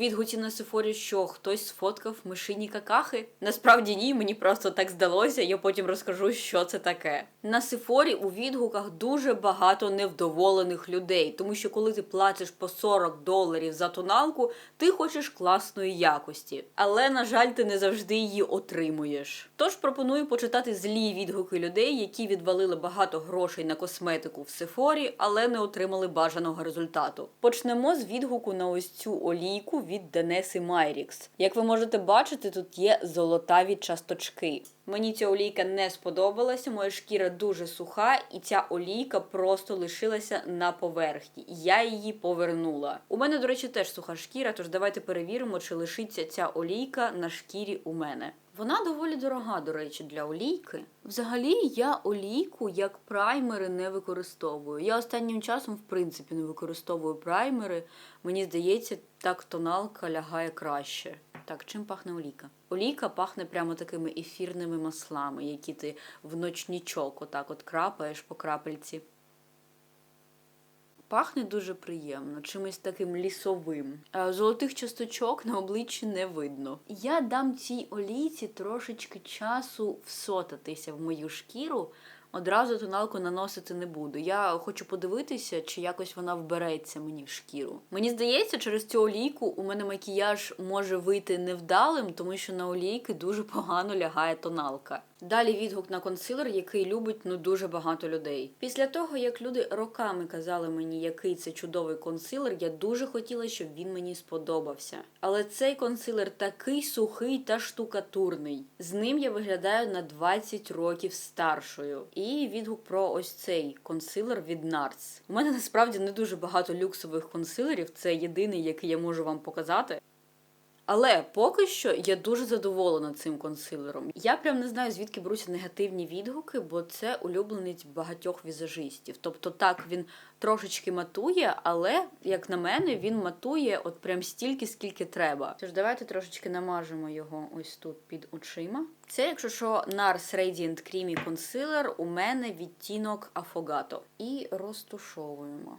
відгуці на Сефорі, що хтось сфоткав мишині какахи. Насправді ні, мені просто так здалося. Я потім розкажу, що це таке. На Сефорі у відгуках дуже багато невдоволених людей, тому що коли ти платиш по 40 доларів за тоналку, ти хочеш класної якості. Але на жаль, ти не завжди її отримуєш. Тож пропоную почитати злі відгуки людей, які відвалили багато грошей на косметику в Сефорі, але не отримали бажаного результату. Почнемо з відгуку на ось цю олійку від Денеси Майрікс. Як ви можете бачити, тут є золотаві часточки. Мені ця олійка не сподобалася, моя шкіра дуже суха, і ця олійка просто лишилася на поверхні. Я її повернула. У мене, до речі, теж суха шкіра, тож давайте перевіримо, чи лишиться ця олійка на шкірі у мене. Вона доволі дорога, до речі, для олійки. Взагалі, я олійку як праймери не використовую. Я останнім часом, в принципі, не використовую праймери. Мені здається, так тоналка лягає краще. Так, чим пахне олійка? Олійка пахне прямо такими ефірними маслами, які ти в ночнічок отак от крапаєш по крапельці. Пахне дуже приємно, чимось таким лісовим. Е, Золотих часточок на обличчі не видно. Я дам цій олійці трошечки часу всотатися в мою шкіру. Одразу тоналку наносити не буду. Я хочу подивитися, чи якось вона вбереться мені в шкіру. Мені здається, через цю олійку у мене макіяж може вийти невдалим, тому що на олійки дуже погано лягає тоналка. Далі відгук на консилер, який любить ну дуже багато людей. Після того, як люди роками казали мені, який це чудовий консилер, я дуже хотіла, щоб він мені сподобався. Але цей консилер такий сухий та штукатурний. З ним я виглядаю на 20 років старшою. І відгук про ось цей консилер від NARS. У мене насправді не дуже багато люксових консилерів. Це єдиний, який я можу вам показати. Але поки що я дуже задоволена цим консилером. Я прям не знаю, звідки беруться негативні відгуки, бо це улюбленець багатьох візажистів. Тобто, так він трошечки матує, але як на мене, він матує от прям стільки, скільки треба. Тож давайте трошечки намажемо його ось тут під очима. Це, якщо що, NARS Radiant Creamy Concealer у мене відтінок Affogato. І розтушовуємо.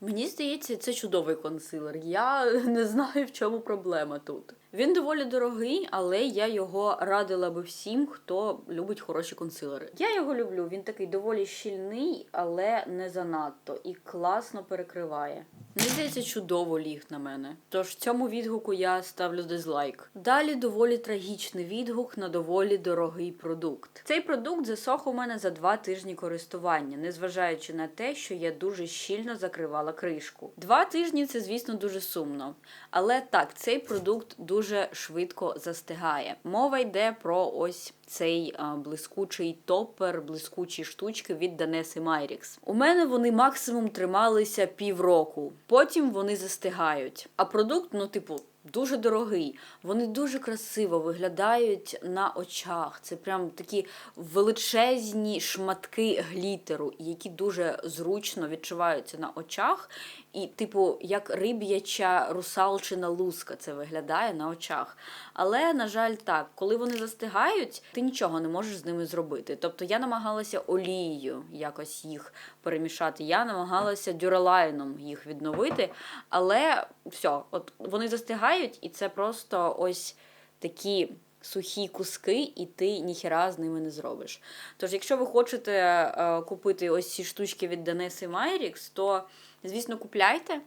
Мені здається, це чудовий консилер. Я не знаю, в чому проблема тут. Він доволі дорогий, але я його радила би всім, хто любить хороші консилери. Я його люблю. Він такий доволі щільний, але не занадто і класно перекриває. Мені здається, чудово ліг на мене. Тож цьому відгуку я ставлю дизлайк. Далі доволі трагічний відгук на доволі дорогий продукт. Цей продукт засох у мене за два тижні користування, незважаючи на те, що я дуже щільно закривала кришку. Два тижні це, звісно, дуже сумно. Але так, цей продукт дуже швидко застигає. Мова йде про ось цей блискучий топер, блискучі штучки від Данеси Майрікс. У мене вони максимум трималися півроку, потім вони застигають. А продукт, ну, типу. Дуже дорогий, вони дуже красиво виглядають на очах. Це прям такі величезні шматки глітеру, які дуже зручно відчуваються на очах. І, типу, як риб'яча русалчина луска це виглядає на очах. Але, на жаль, так, коли вони застигають, ти нічого не можеш з ними зробити. Тобто я намагалася олією якось їх перемішати. Я намагалася дюралайном їх відновити, але все, от вони застигають, і це просто ось такі. Сухі куски, і ти ніхіра з ними не зробиш. Тож, якщо ви хочете е, купити ось ці штучки від Денеси Майрікс, то, звісно, купляйте,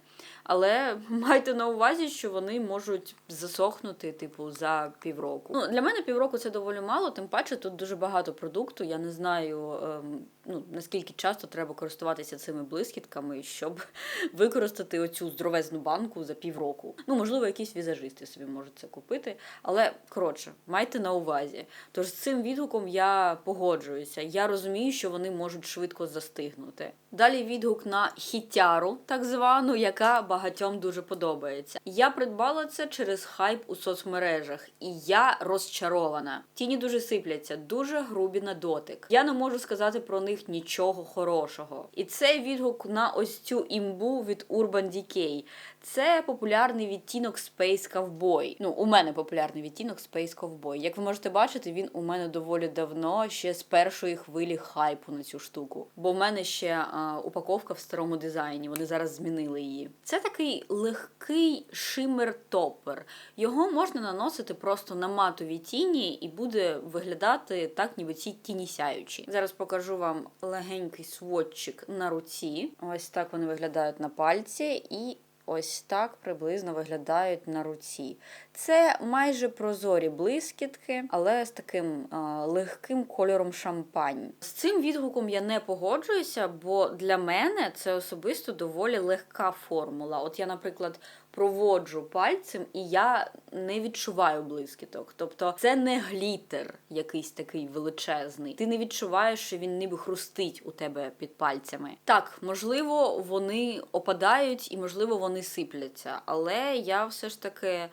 але майте на увазі, що вони можуть засохнути, типу, за півроку. Ну, для мене півроку це доволі мало, тим паче тут дуже багато продукту. Я не знаю, ем, ну, наскільки часто треба користуватися цими блискітками, щоб використати оцю здоровезну банку за півроку. Ну, можливо, якісь візажисти собі можуть це купити. Але коротше, майте на увазі. Тож з цим відгуком я погоджуюся. Я розумію, що вони можуть швидко застигнути. Далі відгук на хітяру, так звану, яка багатьом дуже подобається. Я придбала це через хайп у соцмережах, і я розчарована. Тіні дуже сипляться, дуже грубі на дотик. Я не можу сказати про них нічого хорошого. І цей відгук на ось цю імбу від Urban Decay. Це популярний відтінок Space Cowboy. Ну, у мене популярний відтінок Space Cowboy. Як ви можете бачити, він у мене доволі давно, ще з першої хвилі хайпу на цю штуку. Бо в мене ще а, упаковка в старому дизайні. Вони зараз змінили її. Це такий легкий шимер-топер. Його можна наносити просто на матові тіні, і буде виглядати так, ніби ці тіні сяючі. Зараз покажу вам легенький сводчик на руці. Ось так вони виглядають на пальці, і ось так приблизно виглядають на руці. Це майже прозорі блискітки, але з таким а, легким кольором шампань. З цим відгуком я не погоджуюся, бо для мене це особисто доволі легка формула. От я, наприклад, проводжу пальцем, і я не відчуваю блискіток. Тобто це не глітер якийсь такий величезний. Ти не відчуваєш, що він ніби хрустить у тебе під пальцями. Так, можливо, вони опадають і, можливо, вони сипляться, але я все ж таки.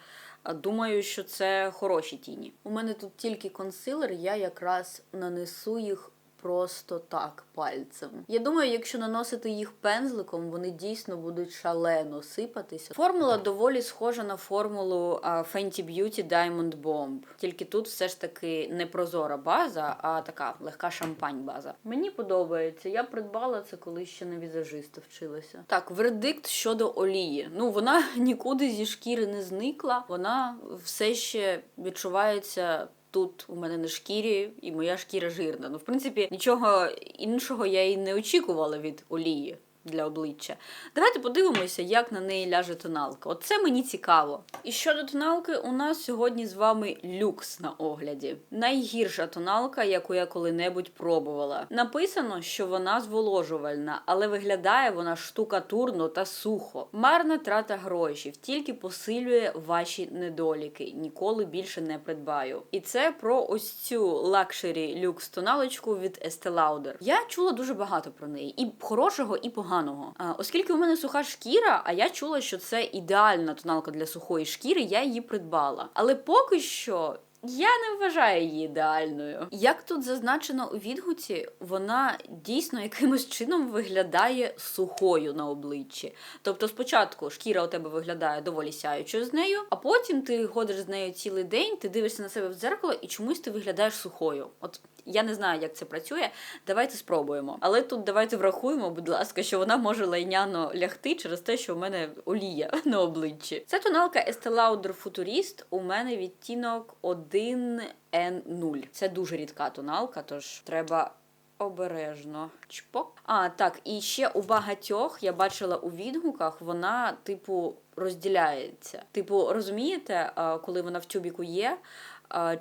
Думаю, що це хороші тіні. У мене тут тільки консилер, я якраз нанесу їх просто так пальцем. Я думаю, якщо наносити їх пензликом, вони дійсно будуть шалено сипатися. Формула доволі схожа на формулу Fenty Beauty Diamond Bomb. Тільки тут все ж таки не прозора база, а така легка шампань база. Мені подобається. Я придбала це, коли ще на візажиста вчилася. Так, вердикт щодо олії. Ну вона нікуди зі шкіри не зникла. Вона все ще відчувається. Тут у мене на шкірі, і моя шкіра жирна. Ну, в принципі, нічого іншого я і не очікувала від олії для обличчя. Давайте подивимося, як на неї ляже тоналка. От це мені цікаво. І щодо тоналки, у нас сьогодні з вами люкс на огляді. Найгірша тоналка, яку я коли-небудь пробувала. Написано, що вона зволожувальна, але виглядає вона штукатурно та сухо. Марна трата грошей, тільки посилює ваші недоліки. Ніколи більше не придбаю. І це про ось цю лакшері люкс тоналочку від Estee Lauder. Я чула дуже багато про неї, і хорошого, і поганого. А, оскільки у мене суха шкіра, а я чула, що це ідеальна тоналка для сухої шкіри, я її придбала. Але поки що. Я не вважаю її ідеальною. Як тут зазначено у відгуці, вона дійсно якимось чином виглядає сухою на обличчі. Тобто, спочатку шкіра у тебе виглядає доволі сяючою з нею, а потім ти ходиш з нею цілий день, ти дивишся на себе в дзеркало і чомусь ти виглядаєш сухою. От я не знаю, як це працює. Давайте спробуємо. Але тут давайте врахуємо, будь ласка, що вона може лайняно лягти через те, що у мене олія на обличчі. Це тоналка Estee Lauder Futurist. У мене відтінок 1N0. Це дуже рідка тоналка, тож треба. Обережно чпок. А, так, і ще у багатьох я бачила у відгуках, вона, типу, розділяється. Типу, розумієте, коли вона в тюбіку є,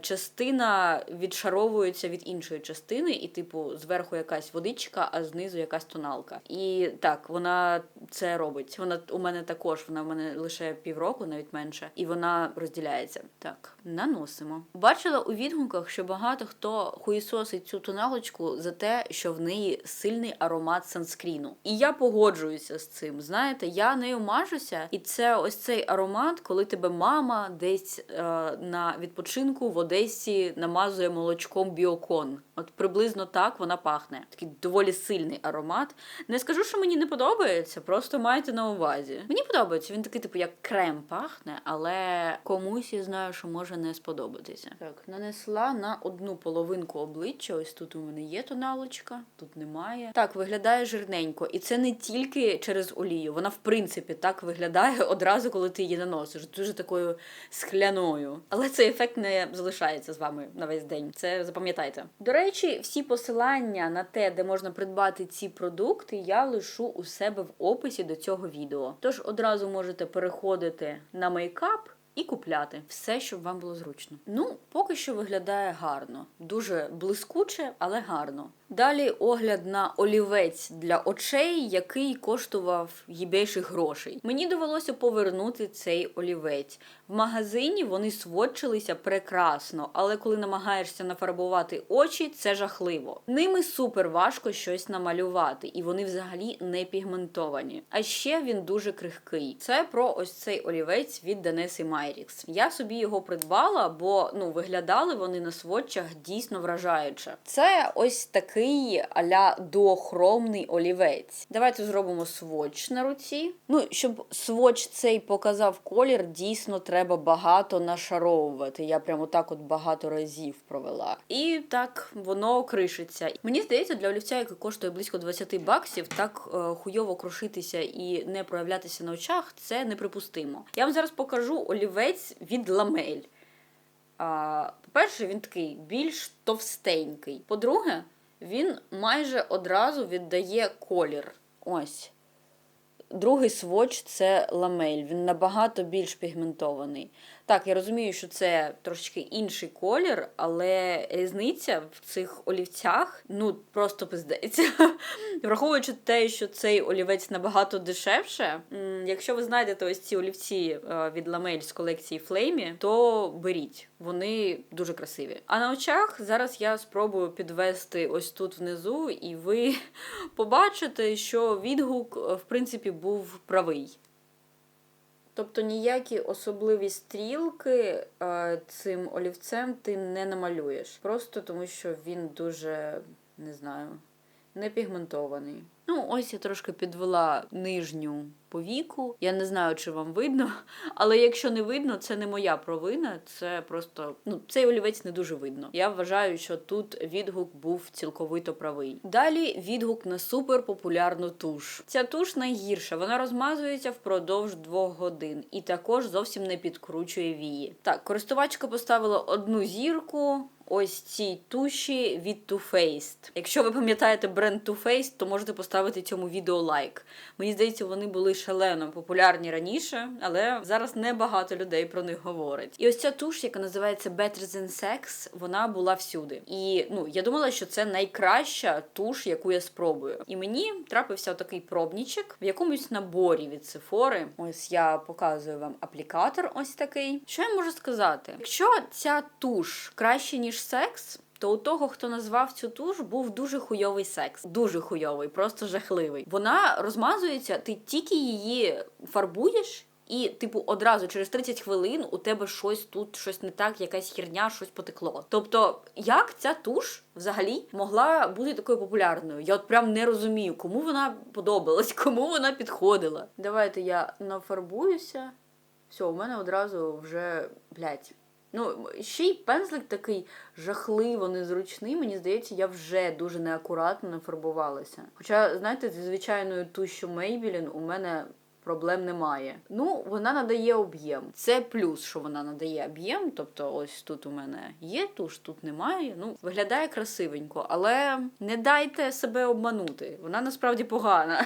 частина відшаровується від іншої частини, і, типу, зверху якась водичка, а знизу якась тоналка. І так, вона це робить. Вона у мене також, вона в мене лише півроку, навіть менше, і вона розділяється. Так, наносимо. Бачила у відгуках, що багато хто хуїсосить цю тоналочку за те, що в неї сильний аромат санскріну. І я погоджуюся з цим. Знаєте, я нею мажуся, і це ось цей аромат, коли тебе мама десь е, на відпочинку в Одесі намазує молочком біокон. От приблизно так вона пахне. Такий доволі сильний аромат. Не скажу, що мені не подобається, просто майте на увазі. Мені подобається, він такий, типу, як крем пахне, але комусь я знаю, що може не сподобатися. Так, нанесла на одну половинку обличчя. Ось тут у мене є тоналочка, тут немає. Так, виглядає жирненько. І це не тільки через олію. Вона, в принципі, так виглядає одразу, коли ти її наносиш. Дуже такою скляною. Але цей ефект не залишається з вами на весь день. Це запам'ятайте. До речі, всі посилання на те, де можна придбати ці продукти, я лишу у себе в описі до цього відео. Тож одразу можете переходити на мейкап. І купляти все, щоб вам було зручно. Ну, поки що виглядає гарно, дуже блискуче, але гарно. Далі огляд на олівець для очей, який коштував їбейших грошей. Мені довелося повернути цей олівець. В магазині вони сводчилися прекрасно, але коли намагаєшся нафарбувати очі, це жахливо. Ними супер важко щось намалювати, і вони взагалі не пігментовані. А ще він дуже крихкий. Це про ось цей олівець від Данеси Майрікс. Я собі його придбала, бо ну виглядали вони на сводчах дійсно вражаюче. Це ось такий такий аля доохромний олівець. Давайте зробимо сводч на руці. Ну, щоб сводч цей показав колір, дійсно треба багато нашаровувати. Я прямо так от багато разів провела. І так воно кришиться. Мені здається, для олівця, який коштує близько 20 баксів, так е, хуйово крушитися і не проявлятися на очах, це неприпустимо. Я вам зараз покажу олівець від ламель. По-перше, він такий більш товстенький. По-друге, він майже одразу віддає колір. Ось. Другий сводч це ламель. Він набагато більш пігментований. Так, я розумію, що це трошки інший колір, але різниця в цих олівцях ну просто пиздець. Враховуючи те, що цей олівець набагато дешевше. Якщо ви знайдете ось ці олівці е, від ламель з колекції Флеймі, то беріть. Вони дуже красиві. А на очах зараз я спробую підвести ось тут внизу, і ви побачите, що відгук, е, в принципі, був правий. Тобто ніякі особливі стрілки е, цим олівцем ти не намалюєш. Просто тому, що він дуже, не знаю, не пігментований. Ну, ось я трошки підвела нижню повіку. Я не знаю, чи вам видно, але якщо не видно, це не моя провина. Це просто ну цей олівець не дуже видно. Я вважаю, що тут відгук був цілковито правий. Далі відгук на суперпопулярну туш. Ця туш найгірша, вона розмазується впродовж двох годин і також зовсім не підкручує вії. Так, користувачка поставила одну зірку ось цій туші від Too Faced. Якщо ви пам'ятаєте бренд Too Faced, то можете поставити цьому відео лайк. Мені здається, вони були шалено популярні раніше, але зараз небагато людей про них говорить. І ось ця туш, яка називається Better Than Sex, вона була всюди. І ну я думала, що це найкраща туш, яку я спробую. І мені трапився такий пробнічик в якомусь наборі від Sephora. Ось я показую вам аплікатор. Ось такий. Що я можу сказати? Якщо ця туш краще ніж секс. То у того, хто назвав цю туш, був дуже хуйовий секс. Дуже хуйовий, просто жахливий. Вона розмазується, ти тільки її фарбуєш, і, типу, одразу через 30 хвилин у тебе щось тут, щось не так, якась херня, щось потекло. Тобто, як ця туш взагалі могла бути такою популярною? Я от прям не розумію, кому вона подобалась, кому вона підходила. Давайте я нафарбуюся. Все, у мене одразу вже блядь. Ну, ще й пензлик такий жахливо незручний. Мені здається, я вже дуже неакуратно нафарбувалася. Хоча, знаєте, зі звичайною тушю Maybelline у мене проблем немає. Ну, вона надає об'єм. Це плюс, що вона надає об'єм. Тобто, ось тут у мене є туш, тут немає. Ну, виглядає красивенько, але не дайте себе обманути. Вона насправді погана.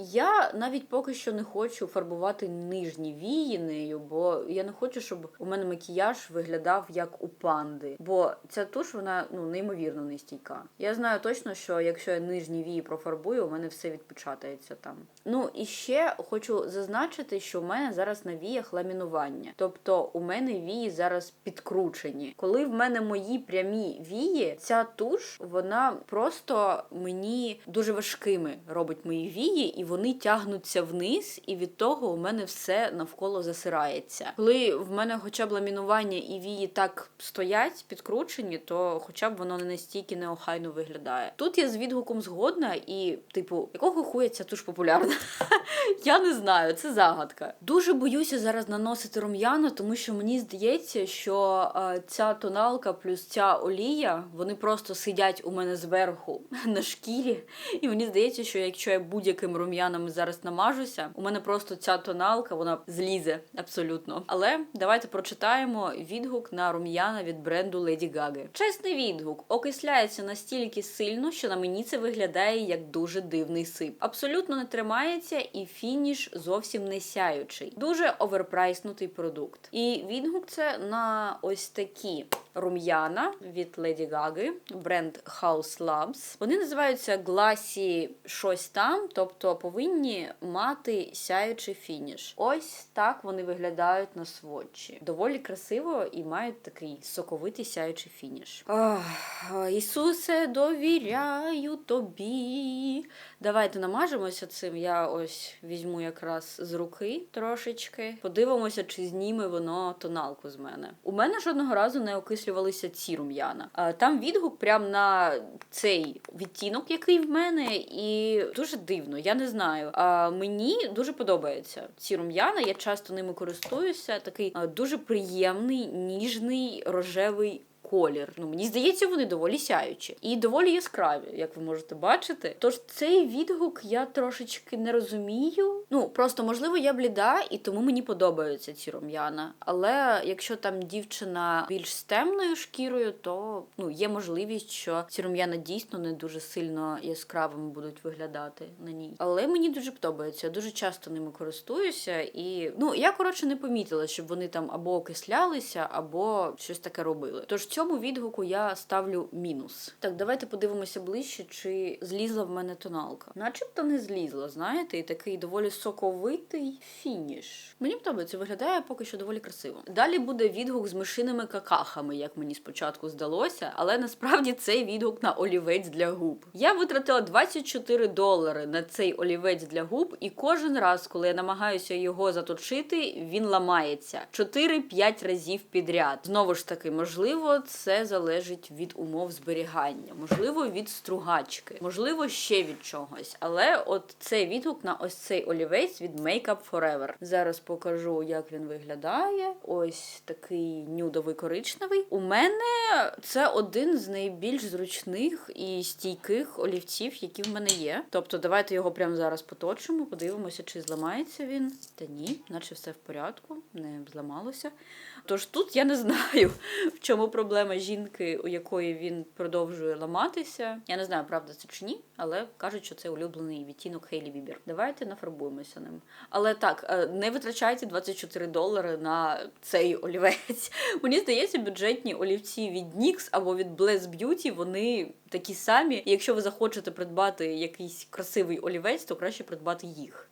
Я навіть поки що не хочу фарбувати нижні вії нею, бо я не хочу, щоб у мене макіяж виглядав як у панди. Бо ця туш, вона ну неймовірно нестійка. Я знаю точно, що якщо я нижні вії профарбую, у мене все відпечатається там. Ну і ще хочу зазначити, що у мене зараз на віях ламінування. Тобто у мене вії зараз підкручені. Коли в мене мої прямі вії, ця туш вона просто мені дуже важкими робить мої вії, і вони тягнуться вниз, і від того у мене все навколо засирається. Коли в мене хоча б ламінування і вії так стоять, підкручені, то хоча б воно не настільки неохайно виглядає. Тут я з відгуком згодна, і, типу, якого хуя ця туш популярна? Я не знаю, це загадка. Дуже боюся зараз наносити рум'яна, тому що мені здається, що е, ця тоналка плюс ця олія, вони просто сидять у мене зверху на шкірі. І мені здається, що якщо я будь-яким рум'яном зараз намажуся, у мене просто ця тоналка вона злізе абсолютно. Але давайте прочитаємо відгук на рум'яна від бренду Lady Gaga. Чесний відгук окисляється настільки сильно, що на мені це виглядає як дуже дивний сип. Абсолютно не тримається і фініш зовсім не сяючий. Дуже оверпрайснутий продукт. І відгук це на ось такі рум'яна від Lady Gaga, бренд House Labs. Вони називаються Glassy щось там, тобто повинні мати сяючий фініш. Ось так вони виглядають на сводчі. Доволі красиво і мають такий соковитий сяючий фініш. Ах, Ісусе, довіряю тобі. Давайте намажемося цим. Я ось візьму якраз з руки трошечки. Подивимося, чи зніме воно тоналку з мене. У мене жодного разу не окислювалися ці рум'яна. Там відгук прям на цей відтінок, який в мене, і дуже дивно. Я не знаю. А мені дуже подобається ці рум'яна. Я часто ними користуюся. Такий дуже приємний, ніжний рожевий. Колір. Ну мені здається, вони доволі сяючі і доволі яскраві, як ви можете бачити. Тож цей відгук я трошечки не розумію. Ну просто можливо я бліда, і тому мені подобаються ці рум'яна. Але якщо там дівчина більш з темною шкірою, то ну є можливість, що ці рум'яна дійсно не дуже сильно яскравими будуть виглядати на ній. Але мені дуже подобається. Я дуже часто ними користуюся, і ну я коротше не помітила, щоб вони там або окислялися, або щось таке робили. Тож цьому відгуку я ставлю мінус. Так, давайте подивимося ближче, чи злізла в мене тоналка. Начебто не злізла, знаєте, і такий доволі соковитий фініш. Мені подобається, виглядає поки що доволі красиво. Далі буде відгук з мишиними какахами, як мені спочатку здалося, але насправді цей відгук на олівець для губ. Я витратила 24 долари на цей олівець для губ, і кожен раз, коли я намагаюся його заточити, він ламається 4-5 разів підряд. Знову ж таки, можливо, це залежить від умов зберігання, можливо, від стругачки, можливо, ще від чогось. Але от цей відгук на ось цей олівець від Makeup Forever. Зараз покажу, як він виглядає. Ось такий нюдовий коричневий. У мене це один з найбільш зручних і стійких олівців, які в мене є. Тобто, давайте його прямо зараз поточимо, подивимося, чи зламається він. Та ні, наче все в порядку, не зламалося. Тож тут я не знаю, в чому проблема жінки, у якої він продовжує ламатися. Я не знаю, правда це чи ні, але кажуть, що це улюблений відтінок Хейлі Бібер. Давайте нафарбуємося ним. Але так, е, не витрачайте 24 долари на цей олівець. Мені здається, бюджетні олівці від NYX або від Bless Beauty, вони такі самі. І якщо ви захочете придбати якийсь красивий олівець, то краще придбати їх.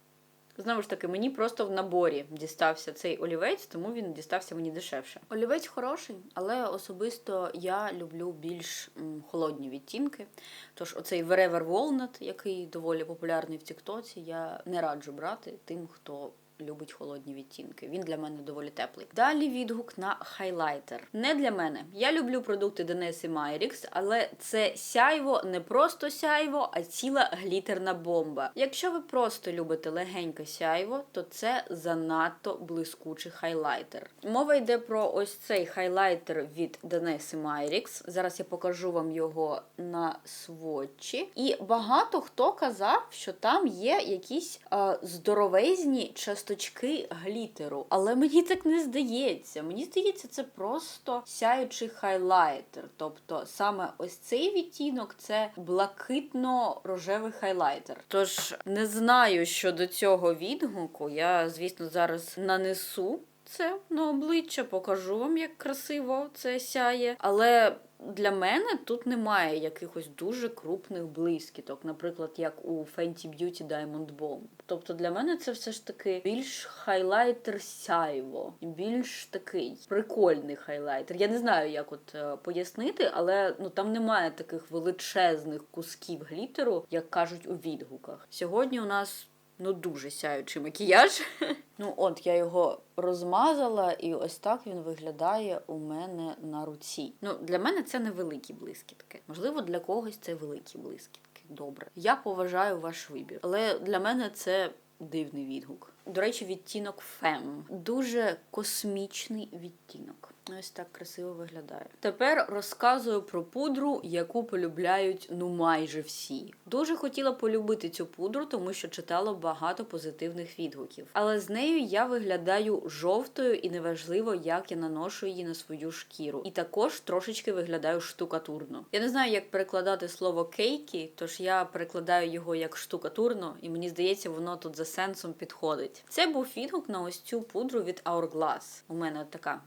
Знову ж таки, мені просто в наборі дістався цей олівець, тому він дістався мені дешевше. Олівець хороший, але особисто я люблю більш холодні відтінки. Тож оцей Wherever Walnut, який доволі популярний в Тіктоці, я не раджу брати тим, хто. Любить холодні відтінки. Він для мене доволі теплий. Далі відгук на хайлайтер. Не для мене. Я люблю продукти Денеси Майрікс, але це сяйво не просто сяйво, а ціла глітерна бомба. Якщо ви просто любите легеньке сяйво, то це занадто блискучий хайлайтер. Мова йде про ось цей хайлайтер від Денеси Майрікс. Зараз я покажу вам його на сводчі. І багато хто казав, що там є якісь е, здоровезні часточки глітеру. Але мені так не здається. Мені здається, це просто сяючий хайлайтер. Тобто саме ось цей відтінок це блакитно-рожевий хайлайтер. Тож не знаю щодо цього відгуку. Я, звісно, зараз нанесу. Це на обличчя, покажу вам, як красиво це сяє. Але для мене тут немає якихось дуже крупних блискіток, наприклад, як у Fenty Beauty Diamond Bomb. Тобто для мене це все ж таки більш хайлайтер сяйво, більш такий прикольний хайлайтер. Я не знаю, як от е, пояснити, але ну там немає таких величезних кусків глітеру, як кажуть у відгуках. Сьогодні у нас. Ну, дуже сяючий макіяж. Ну, от я його розмазала, і ось так він виглядає у мене на руці. Ну, для мене це невеликі блискітки. Можливо, для когось це великі блискітки. Добре. Я поважаю ваш вибір. Але для мене це дивний відгук. До речі, відтінок Фем. Дуже космічний відтінок. Ось так красиво виглядає. Тепер розказую про пудру, яку полюбляють ну майже всі. Дуже хотіла полюбити цю пудру, тому що читала багато позитивних відгуків. Але з нею я виглядаю жовтою і неважливо, як я наношу її на свою шкіру. І також трошечки виглядаю штукатурно. Я не знаю, як перекладати слово кейкі, тож я перекладаю його як штукатурно, і мені здається, воно тут за сенсом підходить. Це був відгук на ось цю пудру від Hourglass. У мене така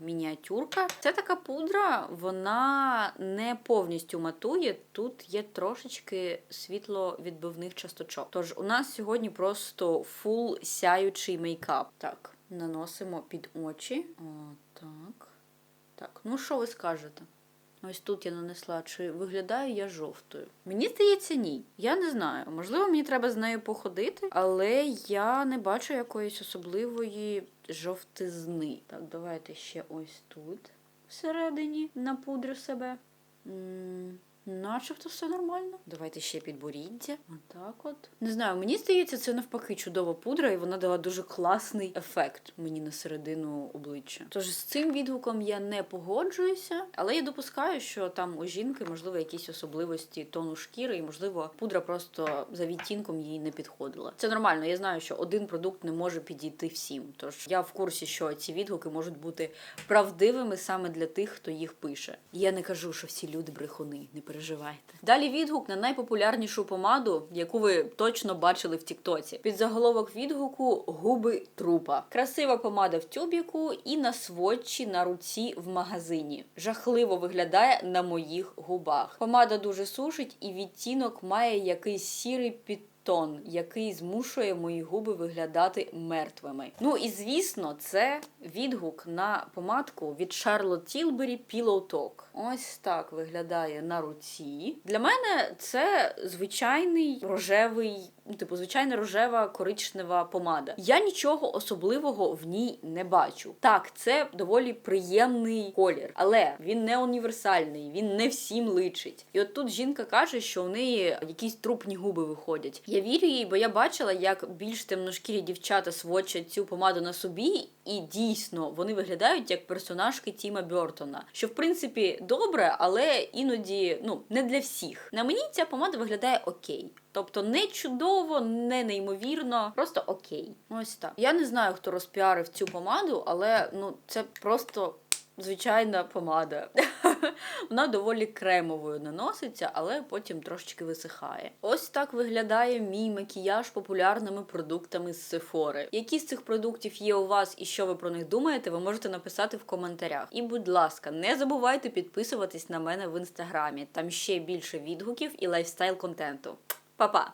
мініатюрка. Це така пудра, вона не повністю матує. Тут є трошечки світловідбивних часточок. Тож у нас сьогодні просто фул сяючий мейкап. Так, наносимо під очі. О, так. Так, ну що ви скажете? Ось тут я нанесла, чи виглядаю я жовтою. Мені здається, ні. Я не знаю. Можливо, мені треба з нею походити, але я не бачу якоїсь особливої жовтизни. Так, давайте ще ось тут всередині напудрю себе. Начебто все нормально. Давайте ще підборіддя. Отак от. Не знаю, мені здається, це навпаки чудова пудра, і вона дала дуже класний ефект мені на середину обличчя. Тож з цим відгуком я не погоджуюся, але я допускаю, що там у жінки можливо якісь особливості тону шкіри, і можливо пудра просто за відтінком їй не підходила. Це нормально. Я знаю, що один продукт не може підійти всім. Тож я в курсі, що ці відгуки можуть бути правдивими саме для тих, хто їх пише. Я не кажу, що всі люди брехуни, не переживайте. Далі відгук на найпопулярнішу помаду, яку ви точно бачили в Тіктоці. Під заголовок відгуку губи трупа. Красива помада в тюбіку і на сводчі на руці в магазині. Жахливо виглядає на моїх губах. Помада дуже сушить і відтінок має якийсь сірий під. Тон, який змушує мої губи виглядати мертвими. Ну і звісно, це відгук на помадку від Charlotte Tilbury Pillow Talk. Ось так виглядає на руці. Для мене це звичайний рожевий, типу, звичайна рожева коричнева помада. Я нічого особливого в ній не бачу. Так, це доволі приємний колір, але він не універсальний, він не всім личить. І от тут жінка каже, що у неї якісь трупні губи виходять. Я вірю їй, бо я бачила, як більш темношкірі дівчата сводчать цю помаду на собі, і дійсно вони виглядають як персонажки Тіма Бертона. Що в принципі добре, але іноді ну не для всіх. На мені ця помада виглядає окей. Тобто не чудово, не неймовірно, просто окей. Ось так. Я не знаю, хто розпіарив цю помаду, але ну це просто. Звичайна помада. Вона доволі кремовою наноситься, але потім трошечки висихає. Ось так виглядає мій макіяж популярними продуктами з Сефори. Які з цих продуктів є у вас і що ви про них думаєте, ви можете написати в коментарях. І, будь ласка, не забувайте підписуватись на мене в інстаграмі. Там ще більше відгуків і лайфстайл контенту. Па-па!